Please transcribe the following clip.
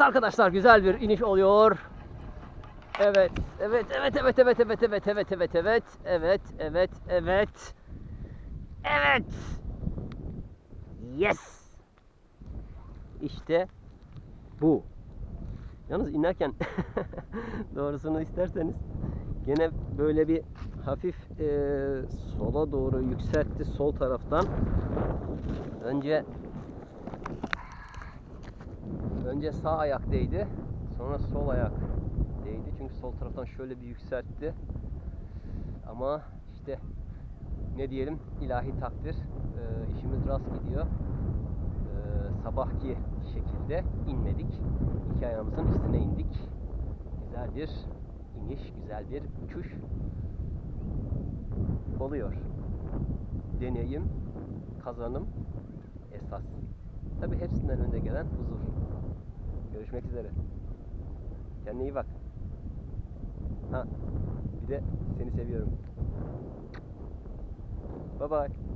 arkadaşlar güzel bir iniş oluyor. Evet, evet, evet, evet, evet, evet, evet, evet, evet, evet, evet, evet, evet, evet. Yes. İşte bu. Yalnız inerken doğrusunu isterseniz gene böyle bir hafif eee, sola doğru yükseltti sol taraftan. Önce önce sağ ayak değdi. Sonra sol ayak değdi. Çünkü sol taraftan şöyle bir yükseltti. Ama işte ne diyelim ilahi takdir. Eee, işimiz rast gidiyor. Eee, sabahki şekilde inmedik. İki ayağımızın üstüne indik. Güzel bir iniş, güzel bir uçuş oluyor. Deneyim, kazanım esas. Tabi hepsinden önde gelen huzur. Görüşmek üzere. Kendine iyi bak. Ha, bir de seni seviyorum. Bye bye.